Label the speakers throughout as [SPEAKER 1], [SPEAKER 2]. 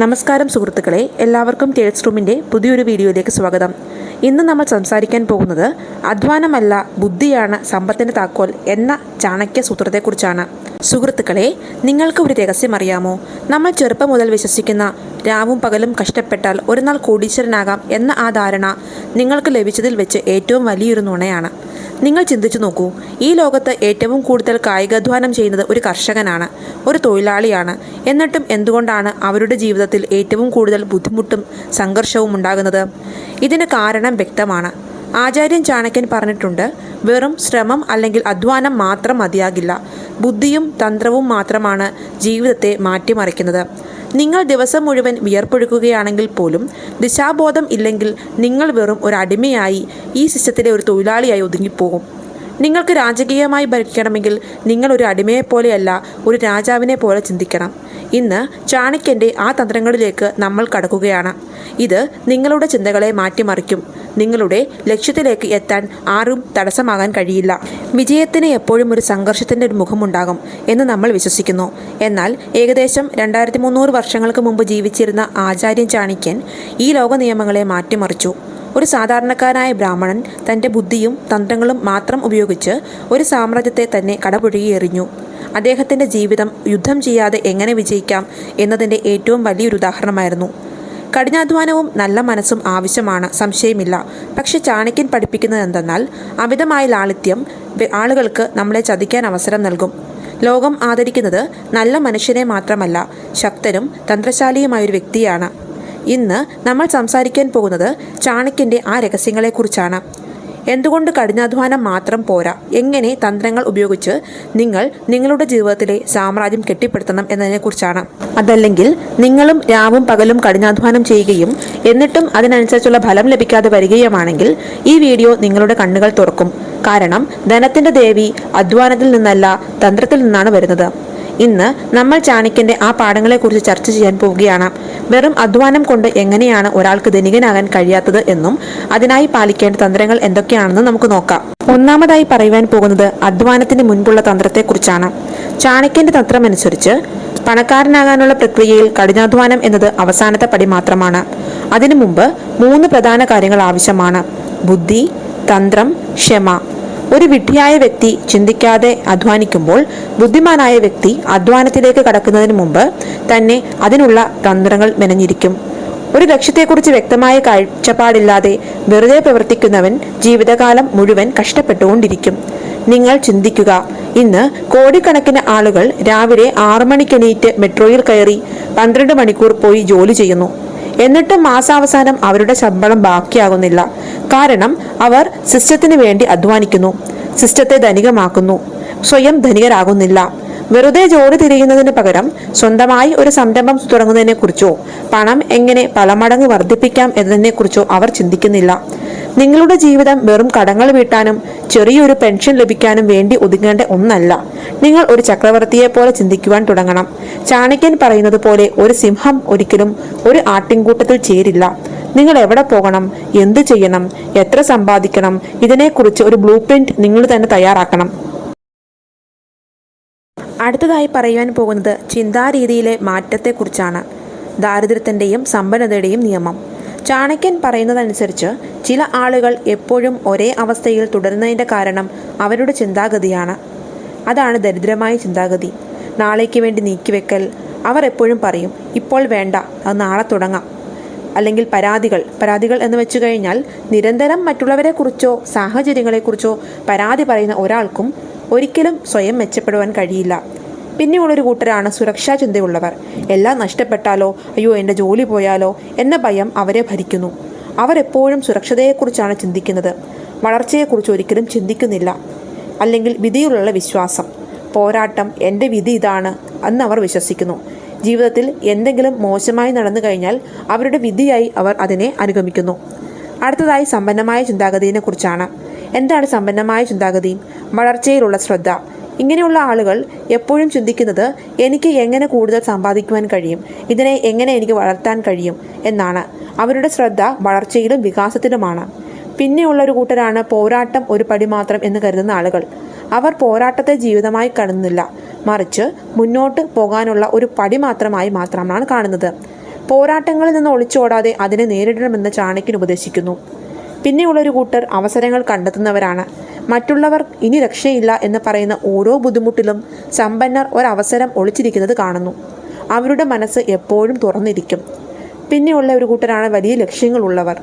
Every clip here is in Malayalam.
[SPEAKER 1] നമസ്കാരം സുഹൃത്തുക്കളെ എല്ലാവർക്കും ടേൽസ് റൂമിന്റെ പുതിയൊരു വീഡിയോയിലേക്ക് സ്വാഗതം. ഇന്ന് നമ്മൾ സംസാരിക്കാൻ പോകുന്നത് അധ്വാനമല്ല ബുദ്ധിയാണ് സമ്പത്തിന്റെ താക്കോൽ എന്ന ചാണക്യ സൂത്രത്തെക്കുറിച്ചാണ്. സുഹൃത്തുക്കളെ നിങ്ങൾക്ക് ഒരു രഹസ്യം അറിയാമോ? നമ്മൾ ചെറുപ്പം മുതൽ വിശ്വസിക്കുന്ന രാവും പകലും കഷ്ടപ്പെട്ടാൽ ഒരു നാൾ കോടീശ്വരനാകാം എന്ന ആ ധാരണ നിങ്ങൾക്ക് ലഭിച്ചതിൽ വെച്ച് ഏറ്റവും വലിയൊരു നുണയാണ്. നിങ്ങൾ ചിന്തിച്ചു നോക്കൂ ഈ ലോകത്ത് ഏറ്റവും കൂടുതൽ കായികാധ്വാനം ചെയ്യുന്നത് ഒരു കർഷകനാണ് ഒരു തൊഴിലാളിയാണ്. എന്നിട്ടും എന്തുകൊണ്ടാണ് അവരുടെ ജീവിതത്തിൽ ഏറ്റവും കൂടുതൽ ബുദ്ധിമുട്ടും സംഘർഷവും ഉണ്ടാകുന്നത്? ഇതിന് കാരണം വ്യക്തമാണ്. ആചാര്യൻ ചാണക്യൻ പറഞ്ഞിട്ടുണ്ട് വെറും ശ്രമം അല്ലെങ്കിൽ അധ്വാനം മാത്രം മതിയാകില്ല. ബുദ്ധിയും തന്ത്രവും മാത്രമാണ് ജീവിതത്തെ മാറ്റിമറിക്കുന്നത്. നിങ്ങൾ ദിവസം മുഴുവൻ വിയർപ്പൊഴുക്കുകയാണെങ്കിൽ പോലും ദിശാബോധം ഇല്ലെങ്കിൽ നിങ്ങൾ വെറും ഒരു അടിമയായി ഈ സിസ്റ്റത്തിലെ ഒരു തൊഴിലാളിയായി ഒതുങ്ങിപ്പോകും. നിങ്ങൾക്ക് രാജകീയമായി ഭരിക്കണമെങ്കിൽ നിങ്ങൾ ഒരു അടിമയെപ്പോലെയല്ല ഒരു രാജാവിനെ പോലെ ചിന്തിക്കണം. ഇന്ന് ചാണക്യന്റെ ആ തന്ത്രങ്ങളിലേക്ക് നമ്മൾ കടക്കുകയാണ്. ഇത് നിങ്ങളുടെ ചിന്തകളെ മാറ്റിമറിക്കും. നിങ്ങളുടെ ലക്ഷ്യത്തിലേക്ക് എത്താൻ ആരും തടസ്സമാകാൻ കഴിയില്ല. വിജയത്തിന് എപ്പോഴും ഒരു സംഘർഷത്തിന്റെ ഒരു മുഖമുണ്ടാകും എന്ന് നമ്മൾ വിശ്വസിക്കുന്നു. എന്നാൽ ഏകദേശം രണ്ടായിരത്തി മുന്നൂറ് വർഷങ്ങൾക്ക് മുമ്പ് ജീവിച്ചിരുന്ന ആചാര്യൻ ചാണിക്യൻ ഈ ലോക നിയമങ്ങളെ മാറ്റിമറിച്ചു. ഒരു സാധാരണക്കാരനായ ബ്രാഹ്മണൻ തന്റെ ബുദ്ധിയും തന്ത്രങ്ങളും മാത്രം ഉപയോഗിച്ച് ഒരു സാമ്രാജ്യത്തെ തന്നെ കടപുഴകി എറിഞ്ഞു അദ്ദേഹത്തിന്റെ ജീവിതം യുദ്ധം ചെയ്യാതെ എങ്ങനെ വിജയിക്കാം എന്നതിന്റെ ഏറ്റവും വലിയൊരു ഉദാഹരണമായിരുന്നു. കഠിനാധ്വാനവും നല്ല മനസ്സും ആവശ്യമാണ് സംശയമില്ല. പക്ഷെ ചാണക്യൻ പഠിപ്പിക്കുന്നത് എന്തെന്നാൽ അമിതമായ ലാളിത്യം ആളുകൾക്ക് നമ്മളെ ചതിക്കാൻ അവസരം നൽകും. ലോകം ആദരിക്കുന്നത് നല്ല മനുഷ്യനെ മാത്രമല്ല ശക്തനും തന്ത്രശാലിയുമായൊരു വ്യക്തിയാണ്. ഇന്ന് നമ്മൾ സംസാരിക്കാൻ പോകുന്നത് ചാണക്യന്റെ ആ രഹസ്യങ്ങളെക്കുറിച്ചാണ്. എന്തുകൊണ്ട് കഠിനാധ്വാനം മാത്രം പോരാ? എങ്ങനെ തന്ത്രങ്ങൾ ഉപയോഗിച്ച് നിങ്ങൾ നിങ്ങളുടെ ജീവിതത്തിലെ സാമ്രാജ്യം കെട്ടിപ്പടുത്തണം എന്നതിനെക്കുറിച്ചാണ്. അതല്ലെങ്കിൽ നിങ്ങളും രാവും പകലും കഠിനാധ്വാനം ചെയ്യുകയും എന്നിട്ടും അതിനനുസരിച്ചുള്ള ഫലം ലഭിക്കാതെ വരികയുമാണെങ്കിൽ ഈ വീഡിയോ നിങ്ങളുടെ കണ്ണുകൾ തുറക്കും. കാരണം ധനത്തിന്റെ ദേവി അധ്വാനത്തിൽ നിന്നല്ല തന്ത്രത്തിൽ നിന്നാണ് വരുന്നത്. ഇന്ന് നമ്മൾ ചാണക്യന്റെ ആ പാഠങ്ങളെക്കുറിച്ച് ചർച്ച ചെയ്യാൻ പോവുകയാണ്. വെറും അധ്വാനം കൊണ്ട് എങ്ങനെയാണ് ഒരാൾക്ക് ധനികനാകാൻ കഴിയാത്തത് എന്നും അതിനായി പാലിക്കേണ്ട തന്ത്രങ്ങൾ എന്തൊക്കെയാണെന്ന് നമുക്ക് നോക്കാം. ഒന്നാമതായി പറയുവാൻ പോകുന്നത് അധ്വാനത്തിന് മുൻപുള്ള തന്ത്രത്തെക്കുറിച്ചാണ്. ചാണക്യന്റെ തന്ത്രമനുസരിച്ച് പണക്കാരനാകാനുള്ള പ്രക്രിയയിൽ കഠിനാധ്വാനം എന്നത് അവസാനത്തെ പടി മാത്രമാണ്. അതിനു മുമ്പ് മൂന്ന് പ്രധാന കാര്യങ്ങൾ ആവശ്യമാണ്. ബുദ്ധി തന്ത്രം ക്ഷമ. ഒരു വിഡ്ഢിയായ വ്യക്തി ചിന്തിക്കാതെ അധ്വാനിക്കുമ്പോൾ ബുദ്ധിമാനായ വ്യക്തി അധ്വാനത്തിലേക്ക് കടക്കുന്നതിന് മുമ്പ് തന്നെ അതിനുള്ള തന്ത്രങ്ങൾ മെനഞ്ഞിരിക്കും. ഒരു ലക്ഷ്യത്തെക്കുറിച്ച് വ്യക്തമായ കാഴ്ചപ്പാടില്ലാതെ വെറുതെ പ്രവർത്തിക്കുന്നവൻ ജീവിതകാലം മുഴുവൻ കഷ്ടപ്പെട്ടുകൊണ്ടിരിക്കും. നിങ്ങൾ ചിന്തിക്കുക ഇന്ന് കോടിക്കണക്കിന് ആളുകൾ രാവിലെ ആറു മണിക്കെണീറ്റ് മെട്രോയിൽ കയറി പന്ത്രണ്ട് മണിക്കൂർ പോയി ജോലി ചെയ്യുന്നു. എന്നിട്ടും മാസാവസാനം അവരുടെ ശമ്പളം ബാക്കിയാകുന്നില്ല. കാരണം അവർ സിസ്റ്റത്തിന് വേണ്ടി അധ്വാനിക്കുന്നു സിസ്റ്റത്തെ ധനികമാക്കുന്നു സ്വയം ധനികരാകുന്നില്ല. വെറുതെ ജോലി തിരിയുന്നതിന് പകരം സ്വന്തമായി ഒരു സംരംഭം തുടങ്ങുന്നതിനെക്കുറിച്ചോ പണം എങ്ങനെ പല മടങ്ങ് വർദ്ധിപ്പിക്കാം എന്നതിനെക്കുറിച്ചോ അവർ ചിന്തിക്കുന്നില്ല. നിങ്ങളുടെ ജീവിതം വെറും കടങ്ങൾ വീട്ടാനും ചെറിയൊരു പെൻഷൻ ലഭിക്കാനും വേണ്ടി ഒതുങ്ങേണ്ട ഒന്നല്ല. നിങ്ങൾ ഒരു ചക്രവർത്തിയെ പോലെ ചിന്തിക്കുവാൻ തുടങ്ങണം. ചാണക്യൻ പറയുന്നത് പോലെ ഒരു സിംഹം ഒരിക്കലും ഒരു ആട്ടിൻകൂട്ടത്തിൽ ചേരില്ല. നിങ്ങൾ എവിടെ പോകണം? എന്ത് ചെയ്യണം? എത്ര സമ്പാദിക്കണം? ഇതിനെക്കുറിച്ച് ഒരു ബ്ലൂ പ്രിന്റ് നിങ്ങൾ തന്നെ തയ്യാറാക്കണം. അടുത്തതായി പറയുവാൻ പോകുന്നത് ചിന്താരീതിയിലെ മാറ്റത്തെക്കുറിച്ചാണ്. ദാരിദ്ര്യത്തിന്റെയും സമ്പന്നതയുടെയും നിയമം. ചാണക്യൻ പറയുന്നതനുസരിച്ച് ചില ആളുകൾ എപ്പോഴും ഒരേ അവസ്ഥയിൽ തുടരുന്നതിന്റെ കാരണം അവരുടെ ചിന്താഗതിയാണ്. അതാണ് ദരിദ്രമായ ചിന്താഗതി. നാളേക്ക് വേണ്ടി നീക്കിവെക്കൽ അവർ എപ്പോഴും പറയും ഇപ്പോൾ വേണ്ട അത് നാളെ തുടങ്ങാം. അല്ലെങ്കിൽ പരാതികൾ. പരാതികൾ എന്ന് വെച്ചു കഴിഞ്ഞാൽ നിരന്തരം മറ്റുള്ളവരെക്കുറിച്ചോ സാഹചര്യങ്ങളെക്കുറിച്ചോ പരാതി പറയുന്ന ഒരാൾക്കും ഒരിക്കലും സ്വയം മെച്ചപ്പെടുവാൻ കഴിയില്ല. പിന്നെയുള്ളൊരു കൂട്ടരാണ് സുരക്ഷാ ചിന്തയുള്ളവർ. എല്ലാം നഷ്ടപ്പെട്ടാലോ അയ്യോ എന്റെ ജോലി പോയാലോ എന്ന ഭയം അവരെ ഭരിക്കുന്നു. അവരെപ്പോഴും സുരക്ഷതയെക്കുറിച്ചാണ് ചിന്തിക്കുന്നത്. വളർച്ചയെക്കുറിച്ച് ഒരിക്കലും ചിന്തിക്കുന്നില്ല. അല്ലെങ്കിൽ വിധിയിലുള്ള വിശ്വാസം. പോരാട്ടം എന്റെ വിധി ഇതാണ് എന്ന് അവർ വിശ്വസിക്കുന്നു. ജീവിതത്തിൽ എന്തെങ്കിലും മോശമായി നടന്നു കഴിഞ്ഞാൽ അവരുടെ വിധിയായി അവർ അതിനെ അനുഗമിക്കുന്നു. അടുത്തതായി സമ്പന്നമായ ചിന്താഗതിയെക്കുറിച്ചാണ്. എന്താണ് സമ്പന്നമായ ചിന്താഗതി? വളർച്ചയിലുള്ള ശ്രദ്ധ. ഇങ്ങനെയുള്ള ആളുകൾ എപ്പോഴും ചിന്തിക്കുന്നത് എനിക്ക് എങ്ങനെ കൂടുതൽ സമ്പാദിക്കുവാൻ കഴിയും? ഇതിനെ എങ്ങനെ എനിക്ക് വളർത്താൻ കഴിയും? എന്നാണ്. അവരുടെ ശ്രദ്ധ വളർച്ചയിലും വികാസത്തിലുമാണ്. പിന്നെയുള്ള ഒരു കൂട്ടരാണ് പോരാട്ടം ഒരു പടി മാത്രം എന്ന് കരുതുന്ന ആളുകൾ. അവർ പോരാട്ടത്തെ ജീവിതമായി കാണുന്നില്ല. മറിച്ച് മുന്നോട്ട് പോകാനുള്ള ഒരു പടി മാത്രമായി മാത്രമാണ് കാണുന്നത്. പോരാട്ടങ്ങളിൽ നിന്ന് ഒളിച്ചോടാതെ അതിനെ നേരിടണമെന്ന് ചാണക്യൻ ഉപദേശിക്കുന്നു. പിന്നെയുള്ളൊരു കൂട്ടർ അവസരങ്ങൾ കണ്ടെത്തുന്നവരാണ്. മറ്റുള്ളവർ ഇനി രക്ഷയില്ല എന്ന് പറയുന്ന ഓരോ ബുദ്ധിമുട്ടിലും സമ്പന്നർ ഒരവസരം ഒളിച്ചിരിക്കുന്നത് കാണുന്നു. അവരുടെ മനസ്സ് എപ്പോഴും തുറന്നിരിക്കും. പിന്നെയുള്ള ഒരു കൂട്ടരാണ് വലിയ ലക്ഷ്യങ്ങളുള്ളവർ.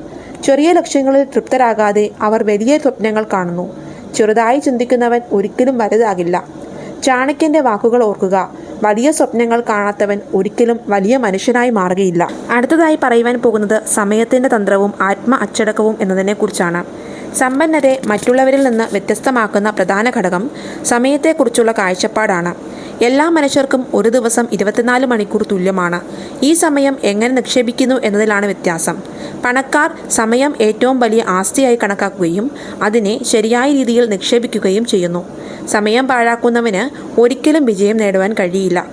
[SPEAKER 1] ചെറിയ ലക്ഷ്യങ്ങളിൽ തൃപ്തരാകാതെ അവർ വലിയ സ്വപ്നങ്ങൾ കാണുന്നു. ചെറുതായി ചിന്തിക്കുന്നവൻ ഒരിക്കലും വലുതാകില്ല. ചാണക്യന്റെ വാക്കുകൾ ഓർക്കുക. വലിയ സ്വപ്നങ്ങൾ കാണാത്തവൻ ഒരിക്കലും വലിയ മനുഷ്യനായി മാറുകയില്ല. അടുത്തതായി പറയുവാൻ പോകുന്നത് സമയത്തിന്റെ തന്ത്രവും ആത്മ അച്ചടക്കവും എന്നതിനെക്കുറിച്ചാണ്. സമ്പന്നരെ മറ്റുള്ളവരിൽ നിന്ന് വ്യത്യസ്തമാക്കുന്ന പ്രധാന ഘടകം സമയത്തെക്കുറിച്ചുള്ള കാഴ്ചപ്പാടാണ്. എല്ലാ മനുഷ്യർക്കും ഒരു ദിവസം ഇരുപത്തിനാല് മണിക്കൂർ തുല്യമാണ്. ഈ സമയം എങ്ങനെ നിക്ഷേപിക്കുന്നു എന്നതിലാണ് വ്യത്യാസം. പണക്കാർ സമയം ഏറ്റവും വലിയ ആസ്തിയായി കണക്കാക്കുകയും അതിനെ ശരിയായ രീതിയിൽ നിക്ഷേപിക്കുകയും ചെയ്യുന്നു. സമയം പാഴാക്കുന്നവന് ഒരിക്കലും വിജയം നേടുവാൻ കഴിയില്ല.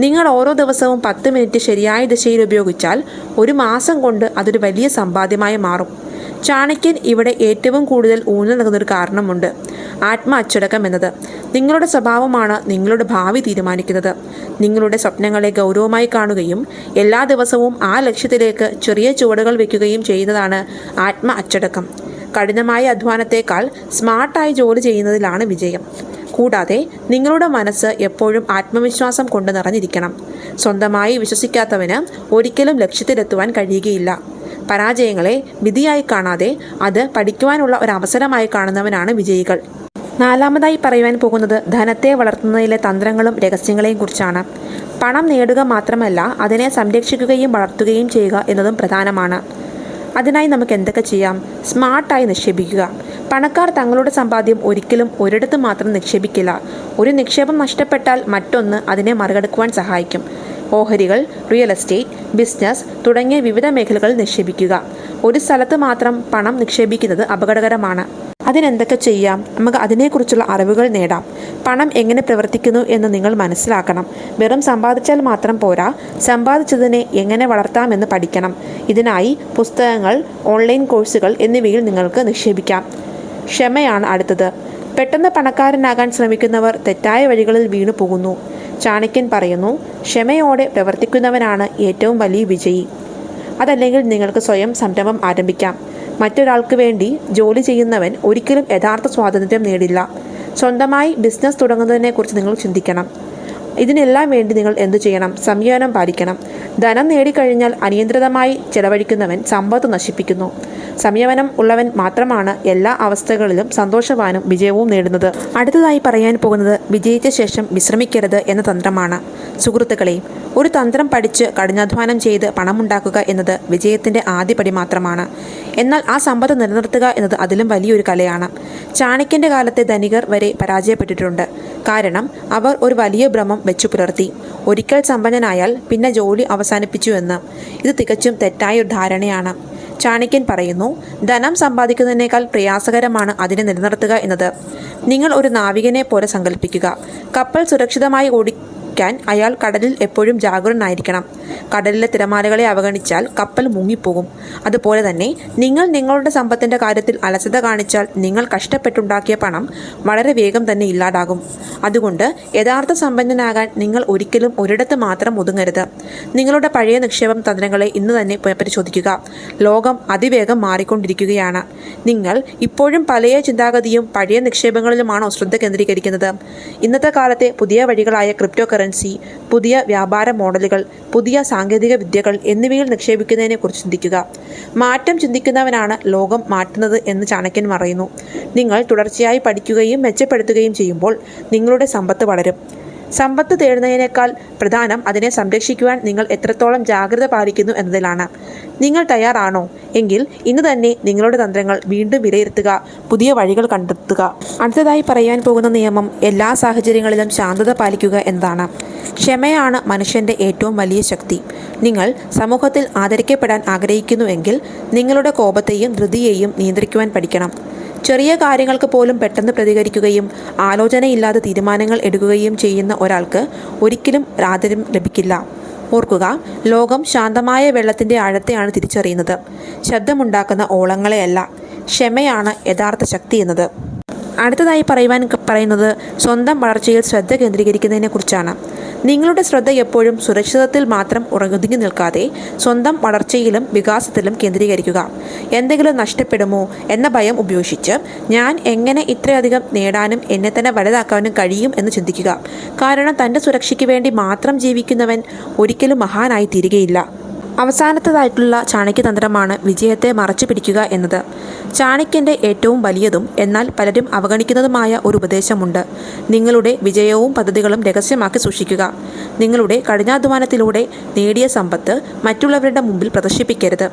[SPEAKER 1] നിങ്ങൾ ഓരോ ദിവസവും പത്ത് മിനിറ്റ് ശരിയായ ദിശയിൽ ഉപയോഗിച്ചാൽ ഒരു മാസം കൊണ്ട് അതൊരു വലിയ സമ്പാദ്യമായി മാറും. ചാണക്യൻ ഇവിടെ ഏറ്റവും കൂടുതൽ ഊന്നൽ നൽകുന്നൊരു കാരണമുണ്ട്. ആത്മ അച്ചടക്കം എന്നത്. നിങ്ങളുടെ സ്വഭാവമാണ് നിങ്ങളുടെ ഭാവി തീരുമാനിക്കുന്നത്. നിങ്ങളുടെ സ്വപ്നങ്ങളെ ഗൗരവമായി കാണുകയും എല്ലാ ദിവസവും ആ ലക്ഷ്യത്തിലേക്ക് ചെറിയ ചുവടുകൾ വയ്ക്കുകയും ചെയ്യുന്നതാണ് ആത്മ അച്ചടക്കം. കഠിനമായ അധ്വാനത്തേക്കാൾ സ്മാർട്ടായി ജോലി ചെയ്യുന്നതിലാണ് വിജയം. കൂടാതെ നിങ്ങളുടെ മനസ്സ് എപ്പോഴും ആത്മവിശ്വാസം കൊണ്ട് നിറഞ്ഞിരിക്കണം. സ്വന്തമായി വിശ്വസിക്കാത്തവന് ഒരിക്കലും ലക്ഷ്യത്തിലെത്തുവാൻ കഴിയുകയില്ല. പരാജയങ്ങളെ വിധിയായി കാണാതെ അത് പഠിക്കുവാനുള്ള ഒരു അവസരമായി കാണുന്നവനാണ് വിജയികൾ. നാലാമതായി പറയുവാൻ പോകുന്നത് ധനത്തെ വളർത്തുന്നതിലെ തന്ത്രങ്ങളും രഹസ്യങ്ങളെയും കുറിച്ചാണ്. പണം നേടുക മാത്രമല്ല അതിനെ സംരക്ഷിക്കുകയും വളർത്തുകയും ചെയ്യുക എന്നതും പ്രധാനമാണ്. അതിനായി നമുക്ക് എന്തൊക്കെ ചെയ്യാം? സ്മാർട്ടായി നിക്ഷേപിക്കുക. പണക്കാർ തങ്ങളുടെ സമ്പാദ്യം ഒരിക്കലും ഒരിടത്ത് മാത്രം നിക്ഷേപിക്കില്ല. ഒരു നിക്ഷേപം നഷ്ടപ്പെട്ടാൽ മറ്റൊന്ന് അതിനെ മറികടക്കുവാൻ സഹായിക്കും. ഓഹരികൾ റിയൽ എസ്റ്റേറ്റ് ബിസിനസ് തുടങ്ങിയ വിവിധ മേഖലകളിൽ നിക്ഷേപിക്കുക. ഒരു സ്ഥലത്ത് മാത്രം പണം നിക്ഷേപിക്കുന്നത് അപകടകരമാണ്. അതിനെന്തൊക്കെ ചെയ്യാം? നമുക്ക് അതിനെക്കുറിച്ചുള്ള അറിവുകൾ നേടാം. പണം എങ്ങനെ പ്രവർത്തിക്കുന്നു എന്ന് നിങ്ങൾ മനസ്സിലാക്കണം. വെറും സമ്പാദിച്ചാൽ മാത്രം പോരാ. സമ്പാദിച്ചതിനെ എങ്ങനെ വളർത്താമെന്ന് പഠിക്കണം. ഇതിനായി പുസ്തകങ്ങൾ ഓൺലൈൻ കോഴ്സുകൾ എന്നിവയിൽ നിങ്ങൾക്ക് നിക്ഷേപിക്കാം. ക്ഷമയാണ് അടുത്തത്. പെട്ടെന്ന് പണക്കാരനാകാൻ ശ്രമിക്കുന്നവർ തെറ്റായ വഴികളിൽ വീണു പോകുന്നു ചാണക്യൻ പറയുന്നു ക്ഷമയോടെ പ്രവർത്തിക്കുന്നവനാണ് ഏറ്റവും വലിയ വിജയി. അതല്ലെങ്കിൽ നിങ്ങൾക്ക് സ്വയം സംരംഭം ആരംഭിക്കാം. മറ്റൊരാൾക്ക് വേണ്ടി ജോലി ചെയ്യുന്നവൻ ഒരിക്കലും യഥാർത്ഥ സ്വാതന്ത്ര്യം നേടില്ല. സ്വന്തമായി ബിസിനസ് തുടങ്ങുന്നതിനെക്കുറിച്ച് നിങ്ങൾ ചിന്തിക്കണം. ഇതിനെല്ലാം വേണ്ടി നിങ്ങൾ എന്തു ചെയ്യണം? സംയോജനം പാലിക്കണം. ധനം നേടിക്കഴിഞ്ഞാൽ അനിയന്ത്രിതമായി ചെലവഴിക്കുന്നവൻ സമ്പത്ത് നശിപ്പിക്കുന്നു. സംയമനം ഉള്ളവൻ മാത്രമാണ് എല്ലാ അവസ്ഥകളിലും സന്തോഷവാനും വിജയവും നേടുന്നത്. അടുത്തതായി പറയാൻ പോകുന്നത് വിജയിച്ച ശേഷം വിശ്രമിക്കരുത് എന്ന തന്ത്രമാണ്. സുഹൃത്തുക്കളെ ഒരു തന്ത്രം പഠിച്ച് കഠിനാധ്വാനം ചെയ്ത് പണമുണ്ടാക്കുക എന്നത് വിജയത്തിന്റെ ആദ്യപടി മാത്രമാണ്. എന്നാൽ ആ സമ്പത്ത് നിലനിർത്തുക എന്നത് അതിലും വലിയൊരു കലയാണ്. ചാണക്യന്റെ കാലത്തെ ധനികർ വരെ പരാജയപ്പെട്ടിട്ടുണ്ട്. കാരണം അവർ ഒരു വലിയ ഭ്രമം വെച്ചു പുലർത്തി. ഒരിക്കൽ സമ്പന്നനായാൽ പിന്നെ ജോലി അവസാനിപ്പിച്ചു എന്ന്. ഇത് തികച്ചും തെറ്റായ ഒരു ധാരണയാണ്. ചാണക്യൻ പറയുന്നു ധനം സമ്പാദിക്കുന്നതിനേക്കാൾ പ്രയാസകരമാണ് അതിനെ നിലനിർത്തുക എന്നത്. നിങ്ങൾ ഒരു നാവികനെ പോലെ സങ്കല്പിക്കുക കപ്പൽ സുരക്ഷിതമായി ഓടിക്കാൻ അയാൾ കടലിൽ എപ്പോഴും ജാഗരൂകനായിരിക്കണം കടലിലെ തിരമാലകളെ അവഗണിച്ചാൽ കപ്പൽ മുങ്ങിപ്പോകും. അതുപോലെ തന്നെ നിങ്ങൾ നിങ്ങളുടെ സമ്പത്തിന്റെ കാര്യത്തിൽ അലസത കാണിച്ചാൽ നിങ്ങൾ കഷ്ടപ്പെട്ടുണ്ടാക്കിയ പണം വളരെ വേഗം തന്നെ ഇല്ലാതാകും. അതുകൊണ്ട് യഥാർത്ഥ സമ്പന്നനാകാൻ നിങ്ങൾ ഒരിക്കലും ഒരിടത്ത് മാത്രം ഒതുങ്ങരുത്. നിങ്ങളുടെ പഴയ നിക്ഷേപം തന്ത്രങ്ങളെ ഇന്ന് തന്നെ പരിശോധിക്കുക. ലോകം അതിവേഗം മാറിക്കൊണ്ടിരിക്കുകയാണ്. നിങ്ങൾ ഇപ്പോഴും പഴയ ചിന്താഗതിയും പഴയ നിക്ഷേപങ്ങളിലുമാണോ ശ്രദ്ധ കേന്ദ്രീകരിക്കുന്നത്? ഇന്നത്തെ കാലത്തെ പുതിയ വഴികളായ ക്രിപ്റ്റോ കറൻസി പുതിയ വ്യാപാര മോഡലുകൾ പുതിയ സാങ്കേതിക വിദ്യകൾ എന്നിവയിൽ നിക്ഷേപിക്കുന്നതിനെക്കുറിച്ച് ചിന്തിക്കുക. മാറ്റം ചിന്തിക്കുന്നവനാണ് ലോകം മാറ്റുന്നത് എന്ന് ചാണക്യൻ പറയുന്നു. നിങ്ങൾ തുടർച്ചയായി പഠിക്കുകയും മെച്ചപ്പെടുത്തുകയും ചെയ്യുമ്പോൾ നിങ്ങളുടെ സമ്പത്ത് വളരും. സമ്പത്ത് തേടുന്നതിനേക്കാൾ പ്രധാനം അതിനെ സംരക്ഷിക്കുവാൻ നിങ്ങൾ എത്രത്തോളം ജാഗ്രത പാലിക്കുന്നു എന്നതിലാണ്. നിങ്ങൾ തയ്യാറാണോ? എങ്കിൽ ഇന്ന് തന്നെ നിങ്ങളുടെ തന്ത്രങ്ങൾ വീണ്ടും വിലയിരുത്തുക പുതിയ വഴികൾ കണ്ടെത്തുക. അടുത്തതായി പറയാൻ പോകുന്ന നിയമം എല്ലാ സാഹചര്യങ്ങളിലും ശാന്തത പാലിക്കുക എന്നതാണ്. ക്ഷമയാണ് മനുഷ്യന്റെ ഏറ്റവും വലിയ ശക്തി. നിങ്ങൾ സമൂഹത്തിൽ ആദരിക്കപ്പെടാൻ ആഗ്രഹിക്കുന്നുവെങ്കിൽ നിങ്ങളുടെ കോപത്തെയും ധൃതിയെയും നിയന്ത്രിക്കുവാൻ പഠിക്കണം. ചെറിയ കാര്യങ്ങൾക്ക് പോലും പെട്ടെന്ന് പ്രതികരിക്കുകയും ആലോചനയില്ലാതെ തീരുമാനങ്ങൾ എടുക്കുകയും ചെയ്യുന്ന ഒരാൾക്ക് ഒരിക്കലും ആദരം ലഭിക്കില്ല. ഓർക്കുക ലോകം ശാന്തമായ വെള്ളത്തിന്റെ ആഴത്തെയാണ് തിരിച്ചറിയുന്നത്. ശബ്ദമുണ്ടാക്കുന്ന ഓളങ്ങളെയല്ല ക്ഷമയാണ് യഥാർത്ഥ ശക്തി എന്നത്. അടുത്തതായി പറയുവാൻ പറയുന്നത് സ്വന്തം വളർച്ചയിൽ ശ്രദ്ധ കേന്ദ്രീകരിക്കുന്നതിനെക്കുറിച്ചാണ്. നിങ്ങളുടെ ശ്രദ്ധ എപ്പോഴും സുരക്ഷിതത്തിൽ മാത്രം ഉറങ്ങുതിങ്ങി നിൽക്കാതെ സ്വന്തം വളർച്ചയിലും വികാസത്തിലും കേന്ദ്രീകരിക്കുക. എന്തെങ്കിലും നഷ്ടപ്പെടുമോ എന്ന ഭയം ഉപയോഗിച്ച് ഞാൻ എങ്ങനെ ഇത്രയധികം നേടാനും എന്നെ തന്നെ വലുതാക്കാനും കഴിയും എന്ന് ചിന്തിക്കുക. കാരണം തന്റെ സുരക്ഷയ്ക്ക് വേണ്ടി മാത്രം ജീവിക്കുന്നവൻ ഒരിക്കലും മഹാനായി തീരുകയില്ല അവസാനത്തതായിട്ടുള്ള ചാണക്യതന്ത്രമാണ് വിജയത്തെ മറച്ചു പിടിക്കുക എന്നത്. ചാണക്യന്റെ ഏറ്റവും വലിയതും എന്നാൽ പലരും അവഗണിക്കുന്നതുമായ ഒരു ഉപദേശമുണ്ട്. നിങ്ങളുടെ വിജയവും പദ്ധതികളും രഹസ്യമാക്കി സൂക്ഷിക്കുക. നിങ്ങളുടെ കഠിനാധ്വാനത്തിലൂടെ നേടിയ സമ്പത്ത് മറ്റുള്ളവരുടെ മുമ്പിൽ പ്രദർശിപ്പിക്കരുത്.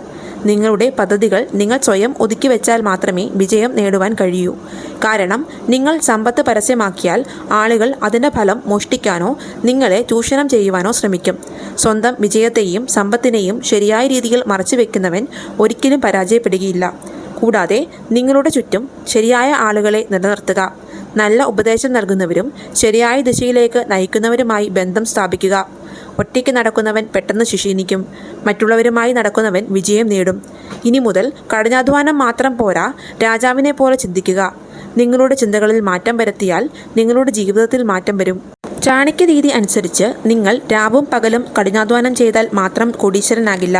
[SPEAKER 1] നിങ്ങളുടെ പദ്ധതികൾ നിങ്ങൾ സ്വയം ഒതുക്കി വെച്ചാൽ മാത്രമേ വിജയം നേടുവാൻ കഴിയൂ. കാരണം നിങ്ങൾ സമ്പത്ത് പരസ്യമാക്കിയാൽ ആളുകൾ അതിന്റെ ഫലം മോഷ്ടിക്കാനോ നിങ്ങളെ ചൂഷണം ചെയ്യുവാനോ ശ്രമിക്കും. സ്വന്തം വിജയത്തെയും സമ്പത്തിനെയും ശരിയായ രീതിയിൽ മറച്ചുവെക്കുന്നവൻ ഒരിക്കലും പരാജയപ്പെടുകയില്ല. കൂടാതെ നിങ്ങളുടെ ചുറ്റും ശരിയായ ആളുകളെ നിലനിർത്തുക നല്ല ഉപദേശം നൽകുന്നവരും ശരിയായ ദിശയിലേക്ക് നയിക്കുന്നവരുമായി ബന്ധം സ്ഥാപിക്കുക. ഒറ്റയ്ക്ക് നടക്കുന്നവൻ പെട്ടെന്ന് ശിശീനിക്കും മറ്റുള്ളവരുമായി നടക്കുന്നവൻ വിജയം നേടും. ഇനി മുതൽ കഠിനാധ്വാനം മാത്രം പോരാ രാജാവിനെ പോലെ ചിന്തിക്കുക. നിങ്ങളുടെ ചിന്തകളിൽ മാറ്റം വരുത്തിയാൽ നിങ്ങളുടെ ജീവിതത്തിൽ മാറ്റം വരും. ചാണക്യ രീതി അനുസരിച്ച് നിങ്ങൾ രാവും പകലും കഠിനാധ്വാനം ചെയ്താൽ മാത്രം കോടീശ്വരനാകില്ല.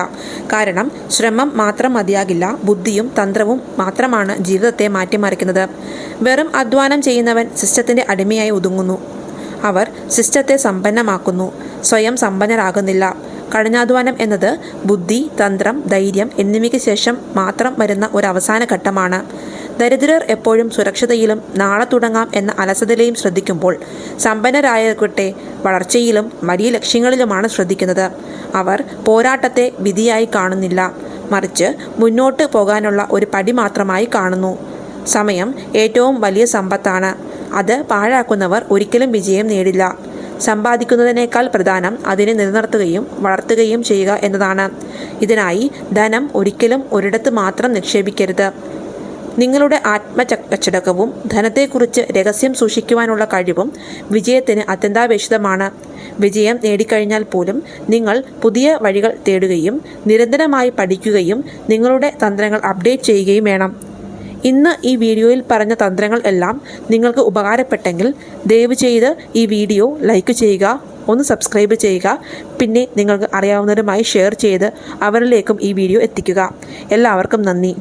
[SPEAKER 1] കാരണം ശ്രമം മാത്രം മതിയാകില്ല ബുദ്ധിയും തന്ത്രവും മാത്രമാണ് ജീവിതത്തെ മാറ്റിമറിക്കുന്നത്. വെറും അധ്വാനം ചെയ്യുന്നവൻ സിസ്റ്റത്തിന്റെ അടിമയായി ഒതുങ്ങുന്നു. അവർ സിസ്റ്റത്തെ സമ്പന്നമാക്കുന്നു. സ്വയം സമ്പന്നരാകുന്നില്ല. കഠിനാധ്വാനം എന്നത് ബുദ്ധി തന്ത്രം ധൈര്യം എന്നിവയ്ക്ക് ശേഷം മാത്രം വരുന്ന ഒരു അവസാന ഘട്ടമാണ്. ദരിദ്രർ എപ്പോഴും സുരക്ഷിതയിലും നാളെ തുടങ്ങാം എന്ന അലസതയിലെയും ശ്രദ്ധിക്കുമ്പോൾ സമ്പന്നരായവട്ടെ വളർച്ചയിലും വലിയ ലക്ഷ്യങ്ങളിലുമാണ് ശ്രദ്ധിക്കുന്നത്. അവർ പോരാട്ടത്തെ വിധിയായി കാണുന്നില്ല. മറിച്ച് മുന്നോട്ട് പോകാനുള്ള ഒരു പടി മാത്രമായി കാണുന്നു. സമയം ഏറ്റവും വലിയ സമ്പത്താണ്. അത് പാഴാക്കുന്നവർ ഒരിക്കലും വിജയം നേടില്ല. സമ്പാദിക്കുന്നതിനേക്കാൾ പ്രധാനം അതിനെ നിലനിർത്തുകയും വളർത്തുകയും ചെയ്യുക എന്നതാണ്. ഇതിനായി ധനം ഒരിക്കലും ഒരിടത്ത് മാത്രം നിക്ഷേപിക്കരുത്. നിങ്ങളുടെ ആത്മചക്കച്ചടക്കവും ധനത്തെക്കുറിച്ച് രഹസ്യം സൂക്ഷിക്കുവാനുള്ള കഴിവും വിജയത്തിന് അത്യന്താപേക്ഷിതമാണ്. വിജയം നേടിക്കഴിഞ്ഞാൽ പോലും നിങ്ങൾ പുതിയ വഴികൾ തേടുകയും നിരന്തരമായി പഠിക്കുകയും നിങ്ങളുടെ തന്ത്രങ്ങൾ അപ്ഡേറ്റ് ചെയ്യുകയും വേണം. ഇന്ന് ഈ വീഡിയോയിൽ പറഞ്ഞ തന്ത്രങ്ങൾ എല്ലാം നിങ്ങൾക്ക് ഉപകാരപ്പെട്ടെങ്കിൽ ദയവ് ചെയ്ത് ഈ വീഡിയോ ലൈക്ക് ചെയ്യുക ഒന്ന് സബ്സ്ക്രൈബ് ചെയ്യുക പിന്നെ നിങ്ങൾക്ക് അറിയാവുന്നവരുമായി ഷെയർ ചെയ്ത് അവരിലേക്കും ഈ വീഡിയോ എത്തിക്കുക. എല്ലാവർക്കും നന്ദി.